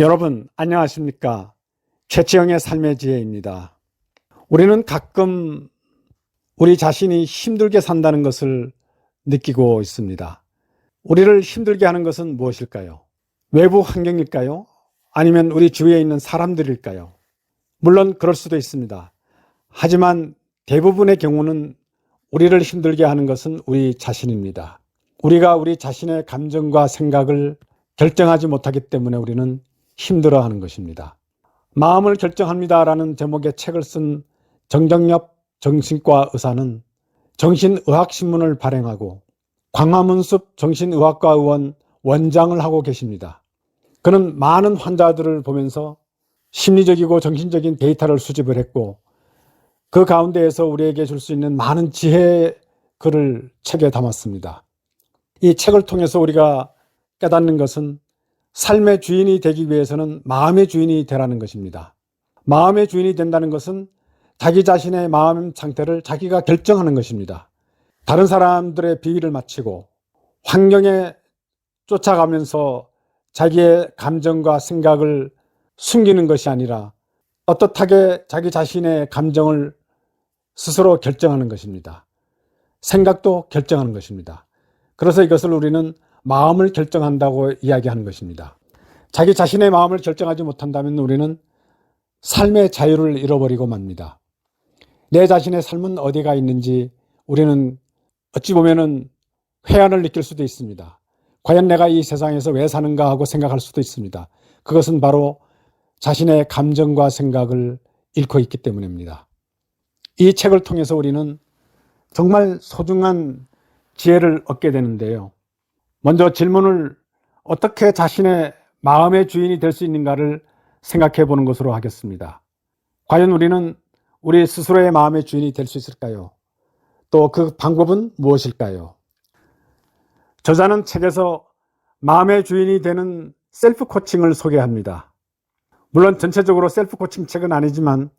여러분, 안녕하십니까. 최치영의 삶의 지혜입니다. 우리는 가끔 우리 자신이 힘들게 산다는 것을 느끼고 있습니다. 우리를 힘들게 하는 것은 무엇일까요? 외부 환경일까요? 아니면 우리 주위에 있는 사람들일까요? 물론 그럴 수도 있습니다. 하지만 대부분의 경우는 우리를 힘들게 하는 것은 우리 자신입니다. 우리가 우리 자신의 감정과 생각을 결정하지 못하기 때문에 우리는 힘들어 하는 것입니다. 마음을 결정합니다 라는 제목의 책을 쓴 정정엽 정신과 의사는 정신의학신문을 발행하고 광화문숲 정신의학과 의원 원장을 하고 계십니다. 그는 많은 환자들을 보면서 심리적이고 정신적인 데이터를 수집을 했고 그 가운데에서 우리에게 줄 수 있는 많은 지혜의 글을 책에 담았습니다. 이 책을 통해서 우리가 깨닫는 것은 삶의 주인이 되기 위해서는 마음의 주인이 되라는 것입니다. 마음의 주인이 된다는 것은 자기 자신의 마음 상태를 자기가 결정하는 것입니다. 다른 사람들의 비위를 맞추고 환경에 쫓아가면서 자기의 감정과 생각을 숨기는 것이 아니라 떳떳하게 자기 자신의 감정을 스스로 결정하는 것입니다. 생각도 결정하는 것입니다. 그래서 이것을 우리는 마음을 결정한다고 이야기하는 것입니다. 자기 자신의 마음을 결정하지 못한다면 우리는 삶의 자유를 잃어버리고 맙니다. 내 자신의 삶은 어디가 있는지 우리는 어찌 보면은 회한을 느낄 수도 있습니다. 과연 내가 이 세상에서 왜 사는가 하고 생각할 수도 있습니다. 그것은 바로 자신의 감정과 생각을 잃고 있기 때문입니다. 이 책을 통해서 우리는 정말 소중한 지혜를 얻게 되는데요. 먼저 질문을 어떻게 자신의 마음의 주인이 될 수 있는가를 생각해 보는 것으로 하겠습니다. 과연 우리는 우리 스스로의 마음의 주인이 될 수 있을까요? 또 그 방법은 무엇일까요? 저자는 책에서 마음의 주인이 되는 셀프 코칭을 소개합니다. 물론 전체적으로 셀프 코칭 책은 아니지만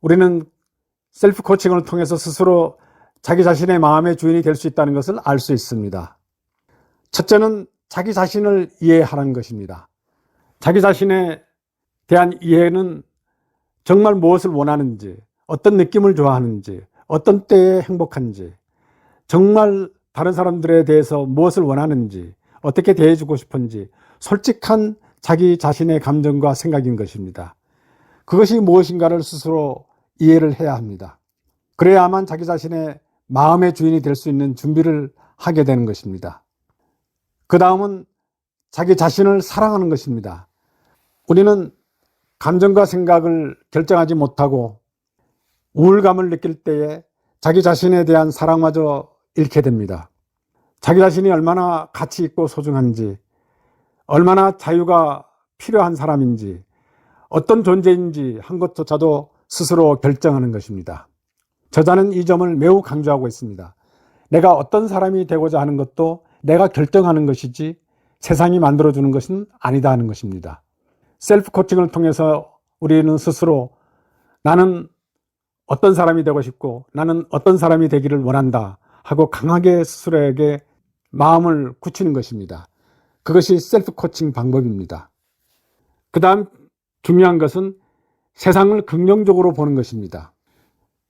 우리는 셀프 코칭을 통해서 스스로 자기 자신의 마음의 주인이 될 수 있다는 것을 알 수 있습니다. 첫째는 자기 자신을 이해하는 것입니다. 자기 자신에 대한 이해는 정말 무엇을 원하는지, 어떤 느낌을 좋아하는지, 어떤 때에 행복한지, 정말 다른 사람들에 대해서 무엇을 원하는지, 어떻게 대해주고 싶은지, 솔직한 자기 자신의 감정과 생각인 것입니다. 그것이 무엇인가를 스스로 이해를 해야 합니다. 그래야만 자기 자신의 마음의 주인이 될 수 있는 준비를 하게 되는 것입니다. 그 다음은 자기 자신을 사랑하는 것입니다. 우리는 감정과 생각을 결정하지 못하고 우울감을 느낄 때에 자기 자신에 대한 사랑마저 잃게 됩니다. 자기 자신이 얼마나 가치 있고 소중한지, 얼마나 자유가 필요한 사람인지, 어떤 존재인지 한 것조차도 스스로 결정하는 것입니다. 저자는 이 점을 매우 강조하고 있습니다. 내가 어떤 사람이 되고자 하는 것도 내가 결정하는 것이지 세상이 만들어주는 것은 아니다 하는 것입니다. 셀프 코칭을 통해서 우리는 스스로 나는 어떤 사람이 되고 싶고 나는 어떤 사람이 되기를 원한다 하고 강하게 스스로에게 마음을 굳히는 것입니다. 그것이 셀프 코칭 방법입니다. 그 다음 중요한 것은 세상을 긍정적으로 보는 것입니다.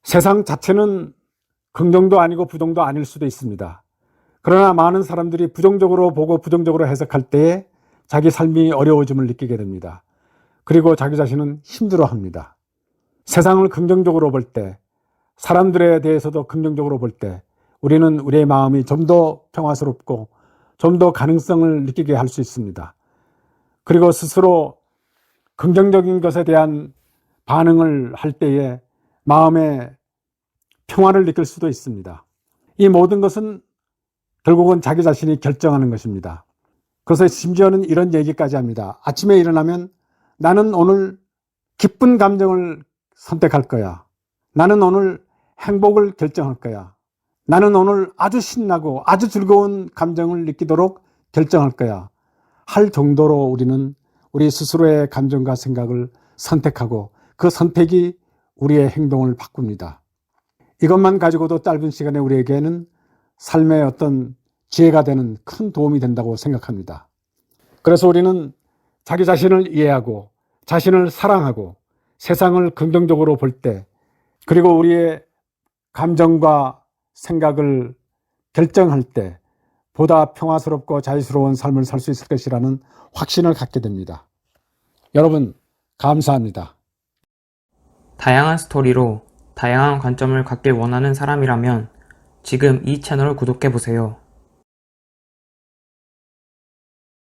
세상 자체는 긍정도 아니고 부정도 아닐 수도 있습니다. 그러나 많은 사람들이 부정적으로 보고 부정적으로 해석할 때에 자기 삶이 어려워짐을 느끼게 됩니다. 그리고 자기 자신은 힘들어 합니다. 세상을 긍정적으로 볼 때, 사람들에 대해서도 긍정적으로 볼 때, 우리는 우리의 마음이 좀 더 평화스럽고 좀 더 가능성을 느끼게 할 수 있습니다. 그리고 스스로 긍정적인 것에 대한 반응을 할 때에 마음에 평화를 느낄 수도 있습니다. 이 모든 것은 결국은 자기 자신이 결정하는 것입니다. 그래서 심지어는 이런 얘기까지 합니다. 아침에 일어나면 나는 오늘 기쁜 감정을 선택할 거야. 나는 오늘 행복을 결정할 거야. 나는 오늘 아주 신나고 아주 즐거운 감정을 느끼도록 결정할 거야. 할 정도로 우리는 우리 스스로의 감정과 생각을 선택하고 그 선택이 우리의 행동을 바꿉니다. 이것만 가지고도 짧은 시간에 우리에게는 삶의 어떤 지혜가 되는 큰 도움이 된다고 생각합니다. 그래서 우리는 자기 자신을 이해하고 자신을 사랑하고 세상을 긍정적으로 볼 때, 그리고 우리의 감정과 생각을 결정할 때 보다 평화스럽고 자유스러운 삶을 살 수 있을 것이라는 확신을 갖게 됩니다. 여러분, 감사합니다. 다양한 스토리로 다양한 관점을 갖길 원하는 사람이라면 지금 이 채널을 구독해 보세요.